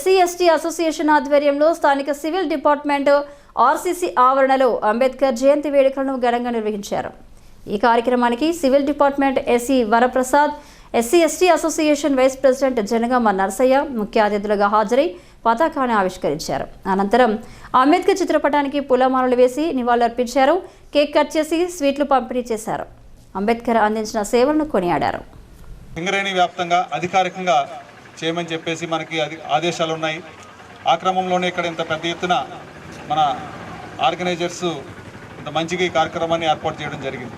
SC ST association ఆధ్వర్యంలో స్థానిక civil department RCC ఆవరణలో అంబేద్కర్ జయంతి వేడుకలను ఘనంగా నిర్వహించారు. ఈ కార్యక్రమానికి civil department SC Varaprasad SC ST association vice president Janagama Narsaiah ముఖ్య అతిథులుగా హాజరై పతాకాన్ని ఆవిష్కరించారు. అనంతరం అంబేద్కర్ చిత్రపటానికి పూలమాలలు వేసి నివాళులర్పించారు. కేక్ కట్ చేసి స్వీట్లు పంపిణీ చేశారు. అంబేద్కర్ అందించిన సేవలను కొనియాడారు. సింగరేణి వ్యాప్తంగా అధికారికంగా చేయమని చెప్పేసి మనకి అది ఆదేశాలు ఉన్నాయి. ఆ క్రమంలోనే ఇక్కడ ఇంత పెద్ద ఎత్తున మన ఆర్గనైజర్స్ ఇంత మంచిగా ఈ కార్యక్రమాన్ని ఏర్పాటు చేయడం జరిగింది.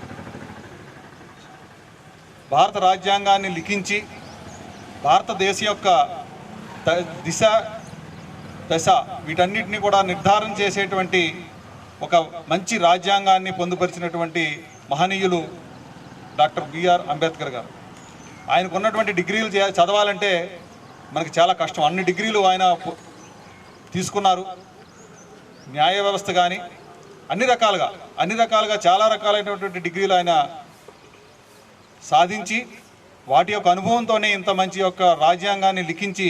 భారత రాజ్యాంగాన్ని లిఖించి భారతదేశ యొక్క దిశ దశ వీటన్నిటిని కూడా నిర్ధారణ చేసేటువంటి ఒక మంచి రాజ్యాంగాన్ని పొందుపరిచినటువంటి మహనీయులు డాక్టర్ బిఆర్ అంబేద్కర్ గారు. ఆయనకున్నటువంటి డిగ్రీలు చదవాలంటే మనకి చాలా కష్టం. అన్ని డిగ్రీలు ఆయన తీసుకున్నారు. న్యాయ వ్యవస్థ కానీ అన్ని రకాలుగా అన్ని రకాలుగా చాలా రకాలైనటువంటి డిగ్రీలు ఆయన సాధించి వాటి యొక్క అనుభవంతోనే ఇంత మంచి యొక్క రాజ్యాంగాన్ని లిఖించి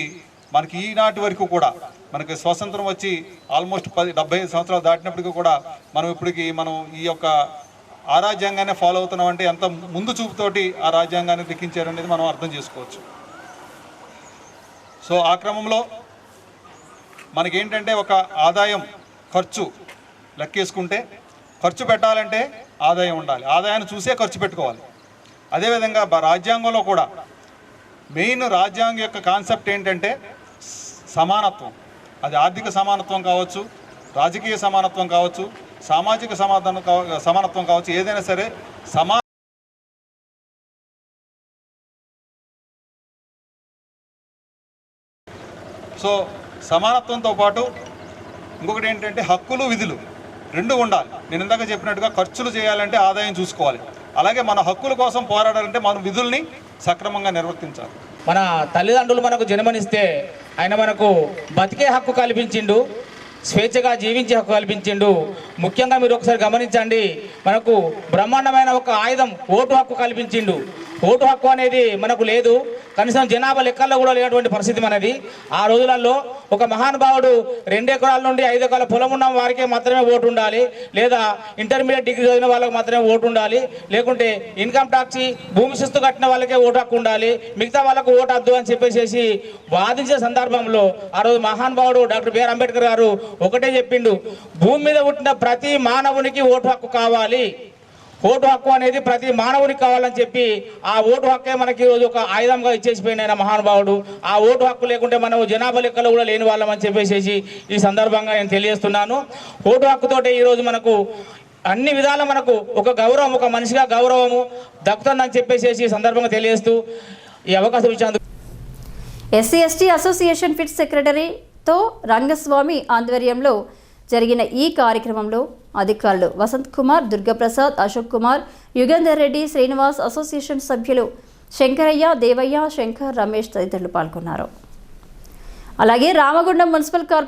మనకి ఈనాటి వరకు కూడా మనకి స్వాతంత్రం వచ్చి ఆల్మోస్ట్ పది డెబ్బై ఐదు సంవత్సరాలు దాటినప్పటికీ కూడా మనం ఇప్పటికి మనం ఈ యొక్క ఆ రాజ్యాంగాన్ని ఫాలో అవుతున్నాం అంటే ఎంత ముందు చూపుతోటి ఆ రాజ్యాంగాన్ని లిఖించారనేది మనం అర్థం చేసుకోవచ్చు. సో ఆ క్రమంలో మనకేంటంటే ఒక ఆదాయం ఖర్చు లెక్కేసుకుంటే ఖర్చు పెట్టాలంటే ఆదాయం ఉండాలి. ఆదాయాన్ని చూసే ఖర్చు పెట్టుకోవాలి. అదేవిధంగా రాజ్యాంగంలో కూడా మెయిన్ రాజ్యాంగం యొక్క కాన్సెప్ట్ ఏంటంటే సమానత్వం. అది ఆర్థిక సమానత్వం కావచ్చు రాజకీయ సమానత్వం కావచ్చు సామాజిక సమాధానం సమానత్వం కావచ్చు ఏదైనా సరే సమా సో సమానత్వంతో పాటు ఇంకొకటి ఏంటంటే హక్కులు విధులు రెండు ఉండాలి. నేను ఇందాక చెప్పినట్టుగా ఖర్చులు చేయాలంటే ఆదాయం చూసుకోవాలి. అలాగే మన హక్కుల కోసం పోరాడాలంటే మన విధుల్ని సక్రమంగా నిర్వర్తించాలి. మన తల్లిదండ్రులు మనకు జన్మనిస్తే ఆయన మనకు బతికే హక్కు కల్పించిండు స్వేచ్ఛగా జీవించే హక్కు కల్పించిండు. ముఖ్యంగా మీరు ఒకసారి గమనించండి మనకు బ్రహ్మాండమైన ఒక ఆయుధం ఓటు హక్కు కల్పించిండు. ఓటు హక్కు అనేది మనకు లేదు. కనీసం జనాభా లెక్కల్లో కూడా లేనటువంటి పరిస్థితి మనది. ఆ రోజులలో ఒక మహానుభావుడు రెండు ఎకరాల నుండి ఐదు ఎకరాల పొలం ఉన్న వారికే మాత్రమే ఓటు ఉండాలి. లేదా ఇంటర్మీడియట్ డిగ్రీ చదివిన వాళ్ళకి మాత్రమే ఓటు ఉండాలి. లేకుంటే ఇన్కమ్ ట్యాక్స్ భూమి శిస్తు కట్టిన వాళ్ళకే ఓటు హక్కు ఉండాలి. మిగతా వాళ్ళకు ఓటు వద్దు అని చెప్పేసి వాదించే సందర్భంలో ఆ రోజు మహానుభావుడు డాక్టర్ బిఆర్ అంబేద్కర్ గారు ఒకటే చెప్పిండు. భూమి మీద పుట్టిన ప్రతి మానవునికి ఓటు హక్కు కావాలి. ఓటు హక్కు అనేది ప్రతి మానవునికి కావాలని చెప్పి ఆ ఓటు హక్కే మనకి ఈరోజు ఒక ఆయుధంగా ఇచ్చేసిపోయిన ఆయన మహానుభావుడు. ఆ ఓటు హక్కు లేకుంటే మనం జనాభా లెక్కలు కూడా లేని వాళ్ళం అని చెప్పేసి ఈ సందర్భంగా నేను తెలియజేస్తున్నాను. ఓటు హక్కుతోటే ఈరోజు మనకు అన్ని విధాల మనకు ఒక గౌరవం ఒక మనిషిగా గౌరవము దక్కుతుందని చెప్పేసి ఈ సందర్భంగా తెలియజేస్తూ ఈ అవకాశం ఇచ్చినందుకు ఎస్సీ ఎస్టీ అసోసియేషన్ ఫిట్ సెక్రటరీతో రంగస్వామి ఆధ్వర్యంలో జరిగిన ఈ కార్యక్రమంలో అధికారులు వసంత్ కుమార్ దుర్గప్రసాద్ అశోక్ కుమార్ యుగేందర్ రెడ్డి శ్రీనివాస్ అసోసియేషన్ సభ్యులు శంకరయ్య దేవయ్య శంకర్ రమేష్ తదితరులు పాల్గొన్నారు. అలాగే రామగుండం మున్సిపల్ కార్పొరేషన్